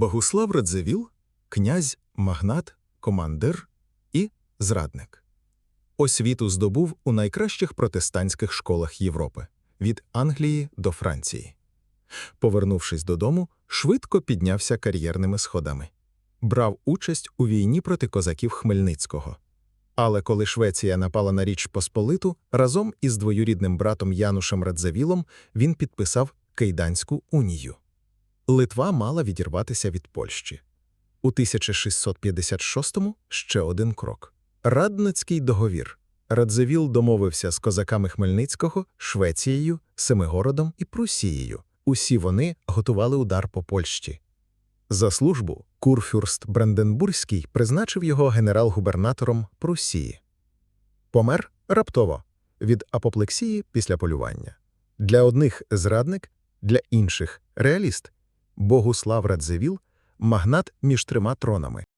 Богуслав Радзивіл – князь, магнат, командир і зрадник. Освіту здобув у найкращих протестантських школах Європи – від Англії до Франції. Повернувшись додому, швидко піднявся кар'єрними сходами. Брав участь у війні проти козаків Хмельницького. Але коли Швеція напала на Річ Посполиту, разом із двоюрідним братом Янушем Радзивілом він підписав Кейданську унію. Литва мала відірватися від Польщі. У 1656-му ще один крок. Радницький договір. Радзивіл домовився з козаками Хмельницького, Швецією, Семигородом і Прусією. Усі вони готували удар по Польщі. За службу Курфюрст Бранденбурзький призначив його генерал-губернатором Прусії. Помер раптово від апоплексії після полювання. Для одних зрадник, для інших реаліст. Богуслав Радзивіл – магнат між трьома тронами.